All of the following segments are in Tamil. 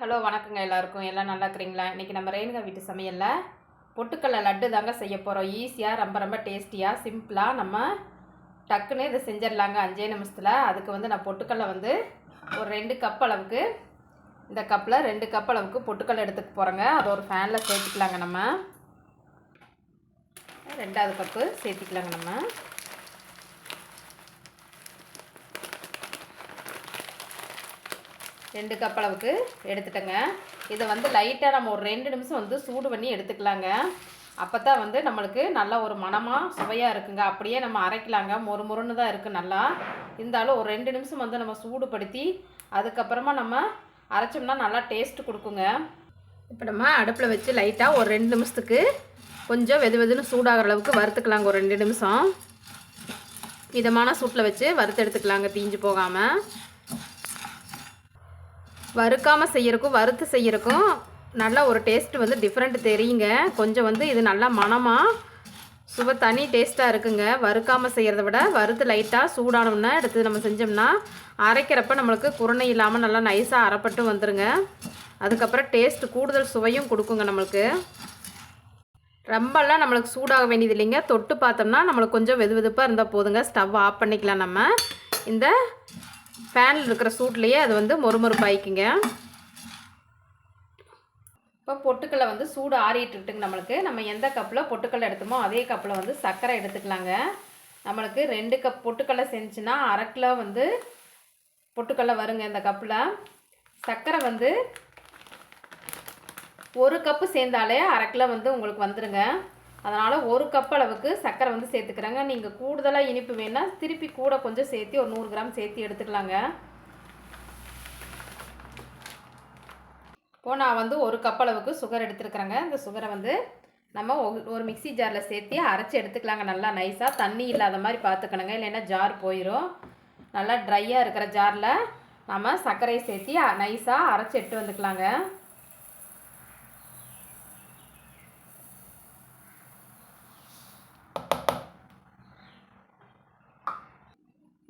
ஹலோ வணக்கங்க எல்லாருக்கும். எல்லாம் நல்லா இருக்கிறீங்களா? இன்றைக்கி நம்ம ரேணுகா வீட்டு சமையலில் பொட்டுக்கடலை லட்டு தாங்க செய்ய போகிறோம் ஈஸியாக ரொம்ப ரொம்ப டேஸ்டியாக சிம்பிளாக நம்ம டக்குன்னு இதை செஞ்சிடலாங்க. அஞ்சே நிமிஷத்தில் அதுக்கு வந்து நான் பொட்டுக்கடலை வந்து ஒரு ரெண்டு கப் அளவுக்கு இந்த கப்பில் ரெண்டு கப் அளவுக்கு பொட்டுக்கடலை எடுத்துக்க போகிறோங்க அதை ஒரு ஃபேனில் சேர்த்துக்கலாங்க நம்ம. ரெண்டாவது கப்பு சேர்த்துக்கலாங்க நம்ம. ரெண்டு கப் அளவுக்கு எடுத்துட்டேங்க. இதை வந்து லைட்டாக நம்ம ஒரு ரெண்டு நிமிஷம் வந்து சூடு பண்ணி எடுத்துக்கலாங்க. அப்போ தான் வந்து நம்மளுக்கு நல்லா ஒரு மனமாக சுவையாக இருக்குங்க. அப்படியே நம்ம அரைக்கலாங்க. மொறு மொறுன்னு தான் இருக்குது நல்லா. இருந்தாலும் ஒரு ரெண்டு நிமிஷம் வந்து நம்ம சூடுபடுத்தி அதுக்கப்புறமா நம்ம அரைச்சோம்னா நல்லா டேஸ்ட்டு கொடுக்குங்க. இப்போ நம்ம அடுப்பில் வச்சு லைட்டாக ஒரு ரெண்டு நிமிஷத்துக்கு கொஞ்சம் வெது வெதுன்னு சூடாகிற அளவுக்கு வறுத்துக்கலாங்க. ஒரு ரெண்டு நிமிஷம். மிதமான சூட்டில் வச்சு வறுத்து எடுத்துக்கலாங்க. தீஞ்சு போகாமல் வறுக்காமல் செய்யறக்கும் வறுத்து செய்யறக்கும் நல்ல ஒரு டேஸ்ட் வந்து டிஃப்ரெண்ட் தெரியுங்க. கொஞ்சம் வந்து இது நல்லா மணமாக சுவை தனி டேஸ்ட்டாக இருக்குங்க. வறுக்காமல் செய்கிறத விட வறுத்து லைட்டாக சூடானோம்னா எடுத்து நம்ம செஞ்சோம்னா அரைக்கிறப்ப நம்மளுக்கு குருணை இல்லாமல் நல்லா நைஸாக அரைப்பட்டு வந்துருங்க. அதுக்கப்புறம் டேஸ்ட் கூடுதல் சுவையும் கொடுக்குங்க நம்மளுக்கு. ரொம்பலாம் நம்மளுக்கு சூடாக வேண்டியது இல்லைங்க. தொட்டு பார்த்தோம்னா நம்மளுக்கு கொஞ்சம் வெது வெதுப்பாக இருந்தால் போதுங்க. ஸ்டவ் ஆஃப் பண்ணிக்கலாம் நம்ம. இந்த ஃபேனில் இருக்கிற சூட்லேயே அது வந்து மொறுமொறுப்பாயிக்குங்க. இப்போ பொட்டுக்கடலை வந்து சூடு ஆறிட்டுட்டுங்க நம்மளுக்கு. நம்ம எந்த கப்பில் பொட்டுக்கடலை எடுத்தோமோ அதே கப்பில் வந்து சர்க்கரை எடுத்துக்கலாங்க. நம்மளுக்கு ரெண்டு கப் பொட்டுக்கல்லை செஞ்சுன்னா அரை கிலோ வந்து பொட்டுக்கல்லை வருங்க இந்த கப்பில். சர்க்கரை வந்து ஒரு கப்பு சேர்ந்தாலே அரை கிலோ வந்து உங்களுக்கு வந்துடுங்க அதனால் ஒரு கப் அளவுக்கு சர்க்கரை வந்து சேர்த்துக்கிறேங்க. நீங்கள் கூடுதலாக இனிப்பு வேணால் திருப்பி கூட கொஞ்சம் சேர்த்து ஒரு நூறு கிராம் சேர்த்து எடுத்துக்கலாங்க. இப்போது நான் வந்து ஒரு கப் அளவுக்கு சுகர் எடுத்துருக்குறேங்க. இந்த சுகரை வந்து நம்ம ஒரு மிக்சி ஜாரில் சேர்த்து அரைச்சி எடுத்துக்கலாங்க. நல்லா நைஸாக தண்ணி இல்லாத மாதிரி பார்த்துக்கணுங்க இல்லைன்னா ஜார் போயிடும் நல்லா ட்ரையாக இருக்கிற ஜாரில் நம்ம சர்க்கரையை சேர்த்து நைஸாக அரைச்சி எடுத்து வந்துக்கலாங்க.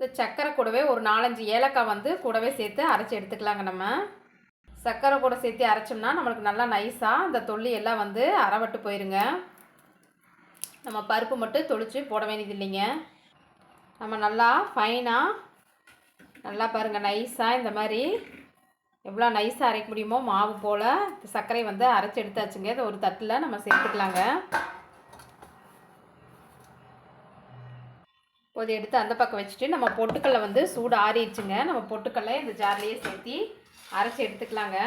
இந்த சர்க்கரை கூடவே ஒரு நாலஞ்சு ஏலக்காய் வந்து கூடவே சேர்த்து அரைச்சி எடுத்துக்கலாங்க நம்ம. சர்க்கரை கூட சேர்த்து அரைச்சோம்னா நம்மளுக்கு நல்லா நைஸாக இந்த தொல்லி எல்லாம் வந்து அறவட்டு போயிருங்க. நம்ம பருப்பு மட்டும் தொளிச்சு போட வேண்டியது இல்லைங்க. நம்ம நல்லா ஃபைனாக நல்லா பாருங்கள் நைஸாக இந்த மாதிரி எவ்வளோ நைஸாக அரைக்க முடியுமோ மாவு போல் சர்க்கரை வந்து அரைச்சி எடுத்தாச்சுங்க. இதை ஒரு தட்டில் நம்ம சேர்த்துக்கலாங்க. இப்போது எடுத்து அந்த பக்கம் வச்சுட்டு நம்ம பொட்டுக்கல்லை வந்து சூடு ஆறிடுச்சுங்க. நம்ம பொட்டுக்கல்லை இந்த ஜார்லேயே சேர்த்தி அரைச்சி எடுத்துக்கலாங்க.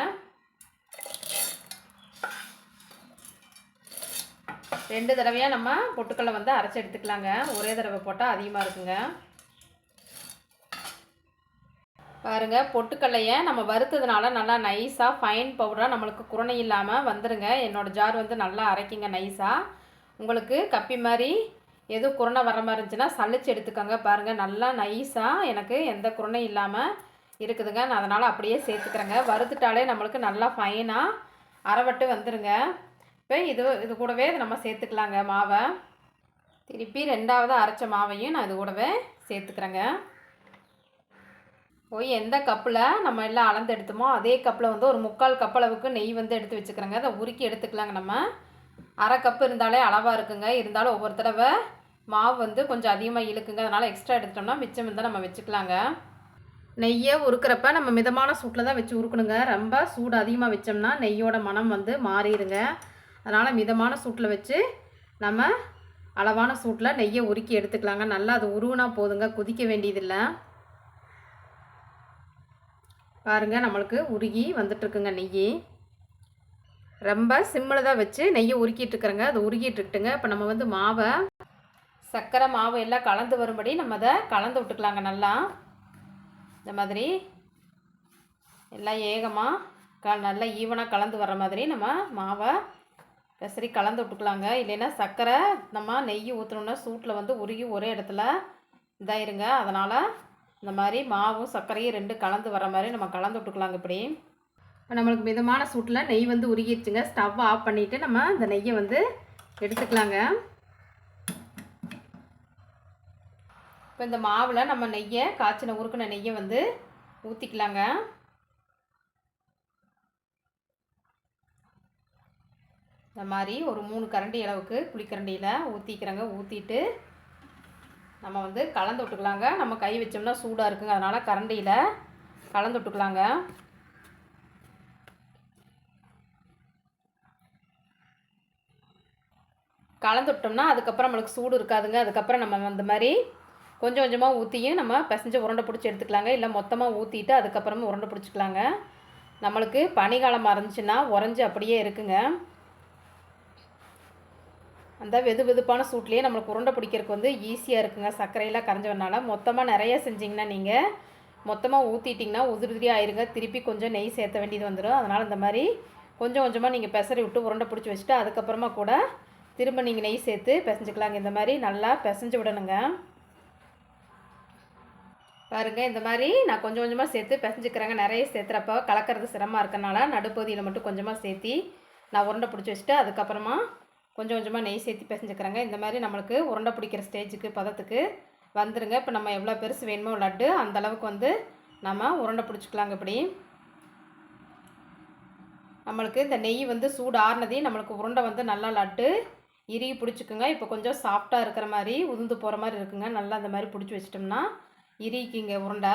ரெண்டு தடவையாக நம்ம பொட்டுக்கல்லை வந்து அரைச்சி எடுத்துக்கலாங்க. ஒரே தடவை போட்டால் அதிகமாக இருக்குங்க. பாருங்கள் பொட்டுக்கல்லையை நம்ம வறுத்ததுனால நல்லா நைஸாக ஃபைன் பவுடராக நம்மளுக்கு குரணை இல்லாமல் வந்துடுங்க என்னோடய ஜார் வந்து நல்லா அரைக்குங்க நைஸாக உங்களுக்கு கப்பி மாதிரி எதுவும் குரணை வர மாதிரி இருந்துச்சுன்னா சளிச்சு எடுத்துக்கோங்க. பாருங்கள் நல்லா நைஸாக எனக்கு எந்த குரணையும் இல்லாமல் இருக்குதுங்க. நான் அதனால் அப்படியே சேர்த்துக்கிறேங்க. வறுத்துட்டாலே நம்மளுக்கு நல்லா ஃபைனாக அரைவட்டு வந்துடுங்க இப்போ இது இது கூடவே நம்ம சேர்த்துக்கலாங்க மாவை. திருப்பி ரெண்டாவது அரைச்ச மாவையும் நான் இது கூடவே சேர்த்துக்கிறேங்க. போய் எந்த கப்பில் நம்ம எல்லாம் அளந்து எடுத்தோமோ அதே கப்பில் வந்து ஒரு முக்கால் கப் அளவுக்கு நெய் வந்து எடுத்து வச்சுக்கிறேங்க. அதை உருக்கி எடுத்துக்கலாங்க நம்ம. அரை கப்பு இருந்தாலே அளவாக இருக்குங்க. இருந்தாலும் ஒவ்வொரு தடவை மாவு வந்து கொஞ்சம் அதிகமாக இழுக்குங்க. அதனால் எக்ஸ்ட்ரா எடுத்துட்டோம்னா மிச்சம் இருந்தால் நம்ம வச்சுக்கலாங்க. நெய்யை உருக்கிறப்ப நம்ம மிதமான சூட்டில் தான் வச்சு உருக்கணுங்க. ரொம்ப சூடு அதிகமாக வச்சோம்னா நெய்யோட மனம் வந்து மாறிடுங்க. அதனால் மிதமான சூட்டில் வச்சு நம்ம அளவான சூட்டில் நெய்யை உருக்கி எடுத்துக்கலாங்க. நல்லா அது உருவினா போதுங்க. கொதிக்க வேண்டியதில்லை. பாருங்கள் நம்மளுக்கு உருகி வந்துட்டுருக்குங்க நெய் ரொம்ப சிம்மில் தான் வச்சு நெய்யை உருக்கிட்டு இருக்கிறேங்க அது உருகிட்டு இருக்குட்டுங்க இப்போ நம்ம வந்து மாவை சர்க்கரை மாவு எல்லாம் கலந்து வரும்படி நம்ம அதை கலந்து விட்டுக்கலாங்க நல்லா. இந்த மாதிரி எல்லாம் ஏகமாக க நல்லா ஈவனாக கலந்து வர்ற மாதிரி நம்ம மாவை பெசரி கலந்து விட்டுக்கலாங்க. இல்லைன்னா சர்க்கரை நம்ம நெய் ஊற்றணுன்னா சூட்டில் வந்து உருகி ஒரே இடத்துல இதாயிருங்க. அதனால் இந்த மாதிரி மாவும் சர்க்கரையும் ரெண்டு கலந்து வர மாதிரி நம்ம கலந்து விட்டுக்கலாங்க இப்படி. இப்போ நம்மளுக்கு மிதமான சூட்டில் நெய் வந்து உருகிடுச்சுங்க ஸ்டவ் ஆஃப் பண்ணிவிட்டு நம்ம இந்த நெய்யை வந்து எடுத்துக்கலாங்க. இப்போ இந்த மாவில் நம்ம நெய்யை காய்ச்சின உருக்கின நெய்யை வந்து ஊற்றிக்கலாங்க இந்த மாதிரி ஒரு மூணு கரண்டி அளவுக்கு புளிக்கரண்டியில் ஊற்றிக்கிறேங்க ஊற்றிட்டு நம்ம வந்து கலந்து விட்டுக்கலாங்க. நம்ம கை வச்சோம்னா சூடாக இருக்குங்க. அதனால் கரண்டியில் கலந்து விட்டுக்கலாங்க. கலந்து விட்டோம்னா அதுக்கப்புறம் நம்மளுக்கு சூடு இருக்காதுங்க. அதுக்கப்புறம் நம்ம அந்த மாதிரி கொஞ்சம் கொஞ்சமாக ஊற்றியும் நம்ம பிசைஞ்சு உருண்டை பிடிச்சி எடுத்துக்கலாங்க. இல்லை மொத்தமாக ஊற்றிட்டு அதுக்கப்புறமா உருண்டை பிடிச்சிக்கலாங்க. நம்மளுக்கு பனிக்காலமாக இருந்துச்சுன்னா உறைஞ்சி அப்படியே இருக்குங்க. அந்த வெது வெதுப்பான சூட்லேயே நம்மளுக்கு உருண்டை பிடிக்கிறதுக்கு வந்து ஈஸியாக இருக்குங்க. சர்க்கரையெல்லாம் கரைஞ்சவனால மொத்தமாக நிறைய செஞ்சிங்கன்னா நீங்கள் மொத்தமாக ஊற்றிட்டிங்கன்னா உதிரி ஆயிருங்க. திருப்பி கொஞ்சம் நெய் சேர்த்த வேண்டியது வந்துடும் அதனால் இந்த மாதிரி கொஞ்சம் கொஞ்சமாக நீங்கள் பெசரி விட்டு உருண்டை பிடிச்சி வச்சுட்டு அதுக்கப்புறமா கூட திரும்ப நீங்கள் நெய் சேர்த்து பிசைஞ்சுக்கலாங்க. இந்த மாதிரி நல்லா பிசைஞ்சு விடணுங்க. பாருங்கள் இந்த மாதிரி நான் கொஞ்சம் கொஞ்சமாக சேர்த்து பிசைஞ்சுக்கிறேங்க. நிறைய சேர்த்துறப்போ கலக்கிறது சிரமமாக இருக்கனால நடுப்பகுதியில் மட்டும் கொஞ்சமாக சேர்த்தி நான் உருண்டை பிடிச்சி வச்சுட்டு அதுக்கப்புறமா கொஞ்சம் கொஞ்சமாக நெய் சேர்த்து பிசைஞ்சுக்கிறேங்க. இந்த மாதிரி நம்மளுக்கு உருண்டை பிடிக்கிற ஸ்டேஜுக்கு பதத்துக்கு வந்துருங்க. இப்போ நம்ம எவ்வளோ பெருசு வேணுமோ லட்டு அந்த அளவுக்கு வந்து நம்ம உருண்டை பிடிச்சிக்கலாங்க இப்படி. நம்மளுக்கு இந்த நெய் வந்து சூடு ஆறுனதையும் நம்மளுக்கு உருண்டை வந்து நல்லா லட்டு இறுகி பிடிச்சிக்குங்க. இப்போ கொஞ்சம் சாஃப்டாக இருக்கிற மாதிரி உதிர்ந்து போகிற மாதிரி இருக்குங்க. நல்லா அந்த மாதிரி பிடிச்சி வச்சிட்டோம்னா இறுகிக்கிங்க உருண்டை.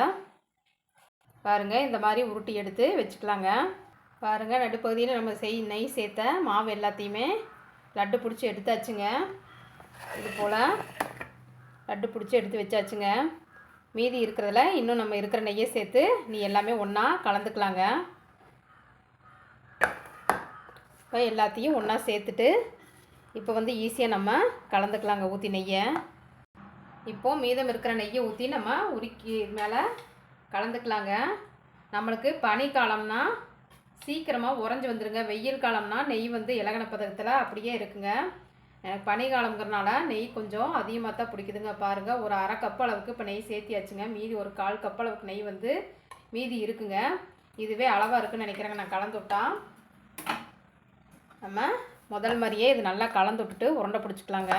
பாருங்கள் இந்த மாதிரி உருட்டி எடுத்து வச்சுக்கலாங்க. பாருங்கள் நடுப்பகுதியில் நம்ம செய் நெய் சேர்த்த மாவு எல்லாத்தையுமே லட்டு பிடிச்சி எடுத்தாச்சுங்க. இது போல் லட்டு பிடிச்சி எடுத்து வச்சாச்சுங்க. மீதி இருக்கிறதுல இன்னும் நம்ம இருக்கிற நெய்யை சேர்த்து நீ எல்லாமே ஒன்றா கலந்துக்கலாங்க. இப்போ எல்லாத்தையும் ஒன்றா சேர்த்துட்டு இப்போ வந்து ஈஸியாக நம்ம கலந்துக்கலாங்க. ஊற்றி நெய்யை. இப்போது மீதம் இருக்கிற நெய்யை ஊற்றி நம்ம உருக்கி மேலே கலந்துக்கலாங்க. நம்மளுக்கு பனிக்காலம்னா சீக்கிரமாக உறைஞ்சி வந்துடுங்க வெயில் காலம்னா நெய் வந்து இலகன பதத்தில் அப்படியே இருக்குங்க. எனக்கு நெய் கொஞ்சம் அதிகமாக தான் பிடிக்குதுங்க. பாருங்கள் ஒரு அரை கப் அளவுக்கு இப்போ நெய் சேர்த்தியாச்சுங்க. மீதி ஒரு கால் கப் அளவுக்கு நெய் வந்து மீதி இருக்குங்க. இதுவே அளவாக இருக்குன்னு நினைக்கிறேங்க. நான் கலந்து விட்டா நம்ம முதல் மாதிரியே இது நல்லா கலந்து விட்டுட்டு உருண்டை பிடிச்சிக்கலாங்க.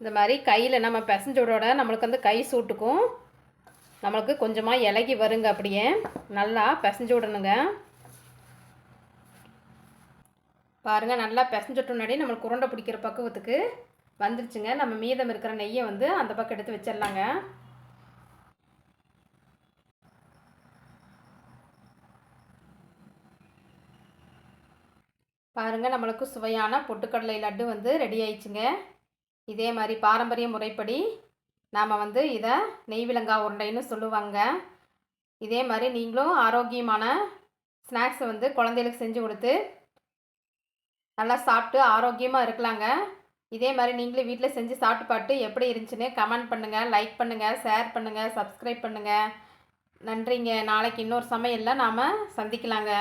இந்த மாதிரி கையில் நம்ம பிசைஞ்சோட நம்மளுக்கு வந்து கை சூட்டுக்கும் நம்மளுக்கு கொஞ்சமாக இலகி வருங்க அப்படியே. நல்லா பிசைஞ்சு விடணுங்க. பாருங்கள் நல்லா பிசைஞ்சிட்டு முன்னாடி நம்மளுக்கு உருண்டை பிடிக்கிற பக்குவத்துக்கு வந்துருச்சுங்க. நம்ம மீதம் இருக்கிற நெய்யை வந்து அந்த பக்கம் எடுத்து வச்சிடலாங்க. பாருங்கள் நம்மளுக்கு சுவையான பொட்டுக்கடலை லட்டு வந்து ரெடி ஆயிடுச்சுங்க. இதே மாதிரி பாரம்பரிய முறைப்படி நாம் வந்து இதை நெய் விலங்கா உருண்டைன்னு சொல்லுவாங்க. இதே மாதிரி நீங்களும் ஆரோக்கியமான ஸ்நாக்ஸை வந்து குழந்தைகளுக்கு செஞ்சு கொடுத்து நல்லா சாப்பிட்டு ஆரோக்கியமாக இருக்கலாங்க. இதே மாதிரி நீங்களும் வீட்டில் செஞ்சு சாப்பிட்டு பாட்டு எப்படி இருந்துச்சுன்னு கமெண்ட் பண்ணுங்கள் லைக் பண்ணுங்கள் ஷேர் பண்ணுங்கள் சப்ஸ்கிரைப் பண்ணுங்கள் நன்றிங்க. நாளைக்கு இன்னொரு சமையலில் நாம் சந்திக்கலாங்க.